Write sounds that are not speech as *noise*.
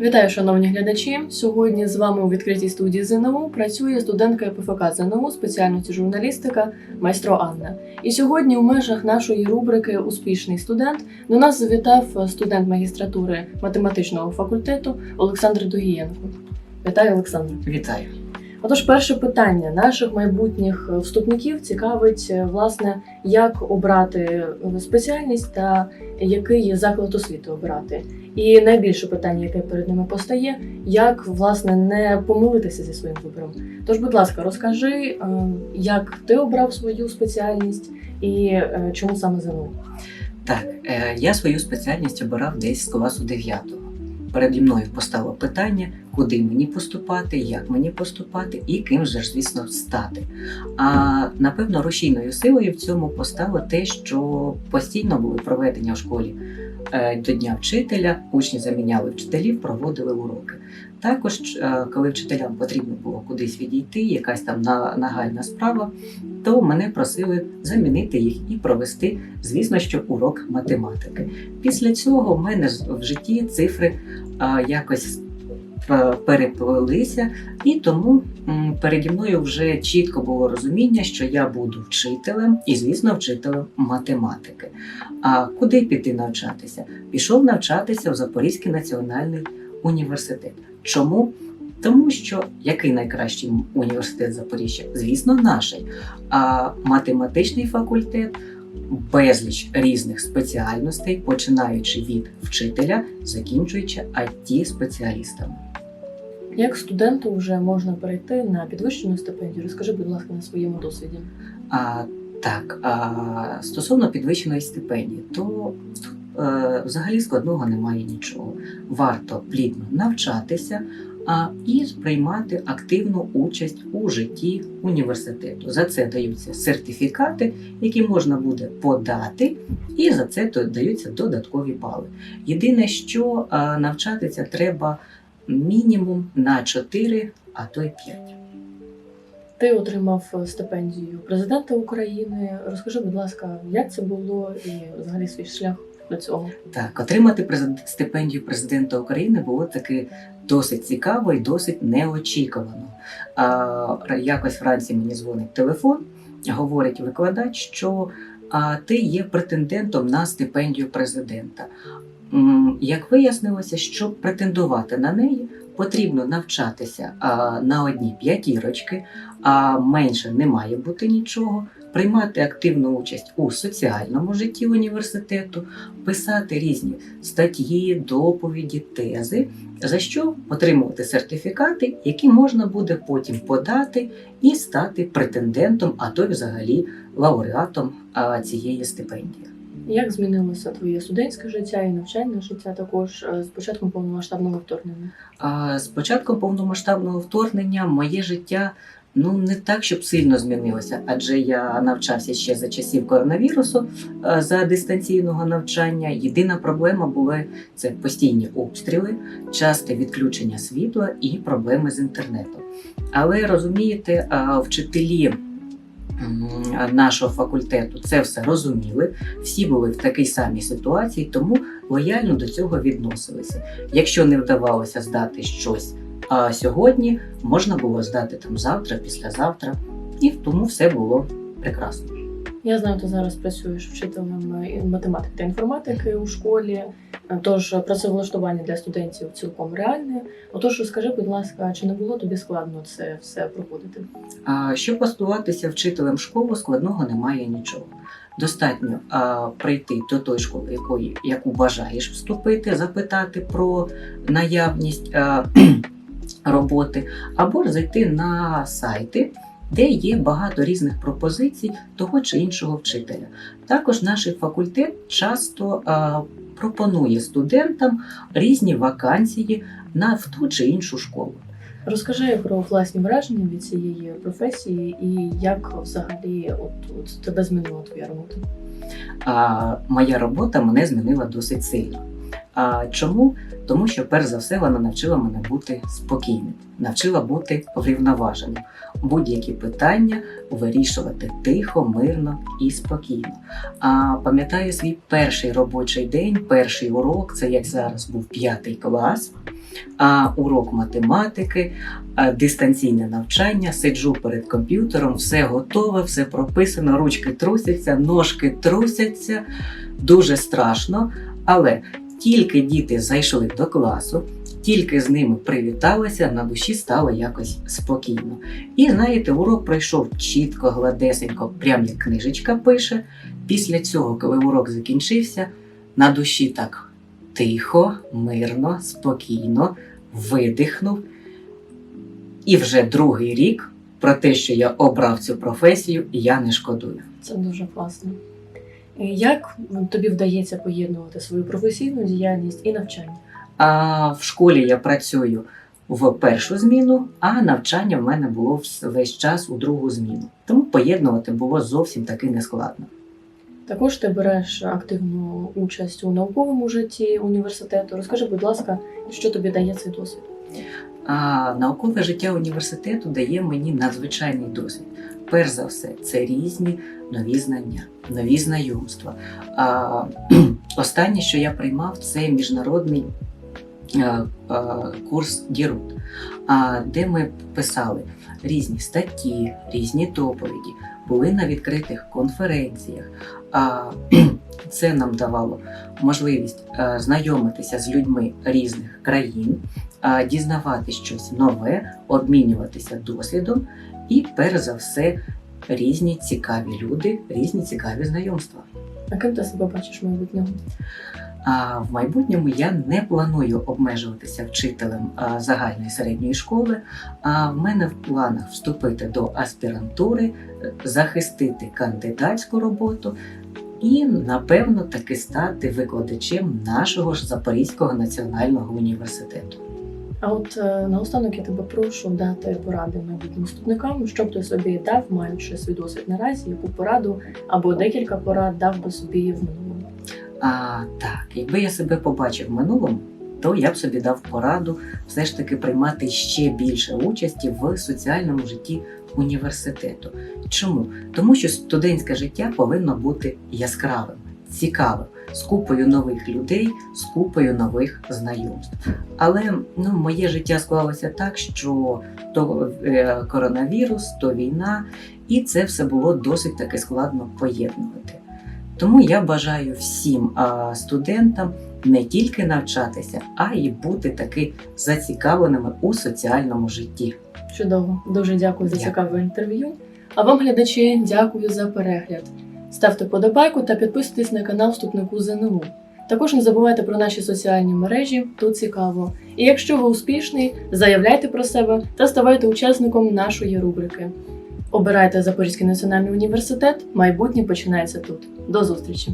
Вітаю, шановні глядачі. Сьогодні з вами у відкритій студії ЗНУ працює студентка ПФК ЗНУ спеціальності журналістика майстро Анна. І сьогодні у межах нашої рубрики Успішний студент до нас завітав студент магістратури математичного факультету Олександр Дугієнко. Вітаю, Олександр. Вітаю. Отож, перше питання наших майбутніх вступників цікавить е, власне, як обрати е, спеціальність та який заклад освіти обрати. І найбільше питання, яке перед ними постає, як власне не помилитися зі своїм вибором. Тож, будь ласка, розкажи, е, як ти обрав свою спеціальність і е, чому саме ЗНУ? Так, е, я свою спеціальність обирав десь з класу 9. Переді мною постало питання, куди мені поступати, як мені поступати і ким же ж, звісно, стати. А напевно, рушійною силою в цьому постало те, що постійно були проведення в школі е, до Дня вчителя, учні заміняли вчителів, проводили уроки. Також, е, коли вчителям потрібно було кудись відійти, якась там нагальна справа, то мене просили замінити їх і провести, звісно, що урок математики. Після цього в мене в житті цифри якось е, переплелися, і тому переді мною вже чітко було розуміння, що я буду вчителем і, звісно, вчителем математики. А куди піти навчатися? Пішов навчатися в Запорізький національний університет. Чому? Тому що який найкращий університет Запоріжжя? Звісно, наш. А математичний факультет безліч різних спеціальностей, починаючи від вчителя, закінчуючи it спеціалістами. Як студенту вже можна перейти на підвищену стипендію? Розкажи, будь ласка, на своєму досвіді. А, так, а, стосовно підвищеної стипендії, то взагалі складного немає нічого. Варто плідно навчатися а, і приймати активну участь у житті університету. За це даються сертифікати, які можна буде подати, і за це даються додаткові бали. Єдине, що а, навчатися треба мінімум на 4, а то й 5. Ти отримав стипендію президента України. Розкажи, будь ласка, як це було і взагалі свій шлях до цього. Так, отримати стипендію президента України було таки досить цікаво і досить неочікувано. А, якось вранці мені дзвонить телефон, говорить викладач, що а, ти є претендентом на стипендію президента. Як вияснилося, щоб претендувати на неї, потрібно навчатися а, на одні п'ятірочки, а менше не має бути нічого. Приймати активну участь у соціальному житті університету, писати різні статті, доповіді, тези, за що отримувати сертифікати, які можна буде потім подати і стати претендентом, а то й взагалі лауреатом цієї стипендії. Як змінилося твоє студентське життя і навчальне життя також е, з початком повномасштабного вторгнення? А з початком повномасштабного вторгнення моє життя ну не так, щоб сильно змінилося, адже я навчався ще за часів коронавірусу е, за дистанційного навчання. Єдина проблема була це постійні обстріли, часте відключення світла і проблеми з інтернетом. Але розумієте, вчителі. М, Нашого факультету це все розуміли, всі були в такій самій ситуації, тому лояльно до цього відносилися. Якщо не вдавалося здати щось а сьогодні, можна було здати там завтра, післязавтра, і тому все було прекрасно. Я знаю, ти зараз працюєш вчителем е, математики та інформатики у школі, е, тож працевлаштування для студентів цілком реальне. Отож, розкажи, будь ласка, чи не було тобі складно це все проходити? А щоб поступатися вчителем в школу, складного немає нічого. Достатньо а, прийти до тої школи, якої яку бажаєш вступити, запитати про наявність а, *clears throat* роботи, або ж зайти на сайти, де є багато різних пропозицій того чи іншого вчителя. Також наш факультет часто пропонує студентам різні вакансії на в ту чи іншу школу. Розкажи про власні враження від цієї професії і як взагалі от, от тебе змінила твоя робота. А моя робота мене змінила досить сильно. А чому? Тому що, перш за все, вона навчила мене бути спокійним, навчила бути врівноваженим. Будь-які питання вирішувати тихо, мирно і спокійно. А пам'ятаю свій перший робочий день, перший урок, це як зараз був п'ятий клас. А урок математики, дистанційне навчання, сиджу перед комп'ютером, все готове, все прописано, ручки трусяться, ножки трусяться, дуже страшно. Але тільки діти зайшли до класу, тільки з ними привіталася, на душі стало якось спокійно. І знаєте, урок пройшов чітко, гладесенько, прям як книжечка пише. Після цього, коли урок закінчився, на душі так тихо, мирно, спокійно видихнув. І вже другий рік про те, що я обрав цю професію, я не шкодую. Це дуже класно. Як тобі вдається поєднувати свою професійну діяльність і навчання? А в школі я працюю в першу зміну, а навчання в мене було весь час у другу зміну. Тому поєднувати було зовсім таки нескладно. Також ти береш активну участь у науковому житті університету. Розкажи, будь ласка, що тобі дає цей досвід? Наукове життя університету дає мені надзвичайний досвід. Перш за все, це різні нові знання, нові знайомства. А, останнє, що я приймав, це міжнародний е, е, курс Дірут, де ми писали різні статті, різні доповіді, були на відкритих конференціях. Це нам давало можливість е, знайомитися з людьми різних країн, дізнавати щось нове, обмінюватися досвідом і, перш за все, різні цікаві люди, різні цікаві знайомства. А ким ти себе бачиш в майбутньому? А в майбутньому я не планую обмежуватися вчителем загальної середньої школи. А в мене в планах вступити до аспірантури, е, захистити кандидатську роботу і, напевно, таки стати викладачем нашого ж Запорізького національного університету. А от е, наостанок я тебе прошу дати поради майбутнім вступникам, що б ти собі дав, маючи свій досвід наразі, яку пораду або декілька порад дав би собі в минулому. А так, якби я себе побачив в минулому, то я б собі дав пораду все ж таки приймати ще більше участі в соціальному житті університету. Чому? Тому що студентське життя повинно бути яскравим, цікавим, з купою нових людей, з купою нових знайомств. Але ну, моє життя склалося так, що то е, коронавірус, то війна, і це все було досить таки складно поєднувати. Тому я бажаю всім студентам не тільки навчатися, а й бути таки зацікавленими у соціальному житті. Чудово, дуже дякую за цікаве інтерв'ю. А вам, глядачі, дякую за перегляд. Ставте подобайку та підписуйтесь на канал Вступнику ЗНУ. Також не забувайте про наші соціальні мережі, тут цікаво. І якщо ви успішний, заявляйте про себе та ставайте учасником нашої рубрики. Обирайте Запорізький національний університет. Майбутнє починається тут. До зустрічі!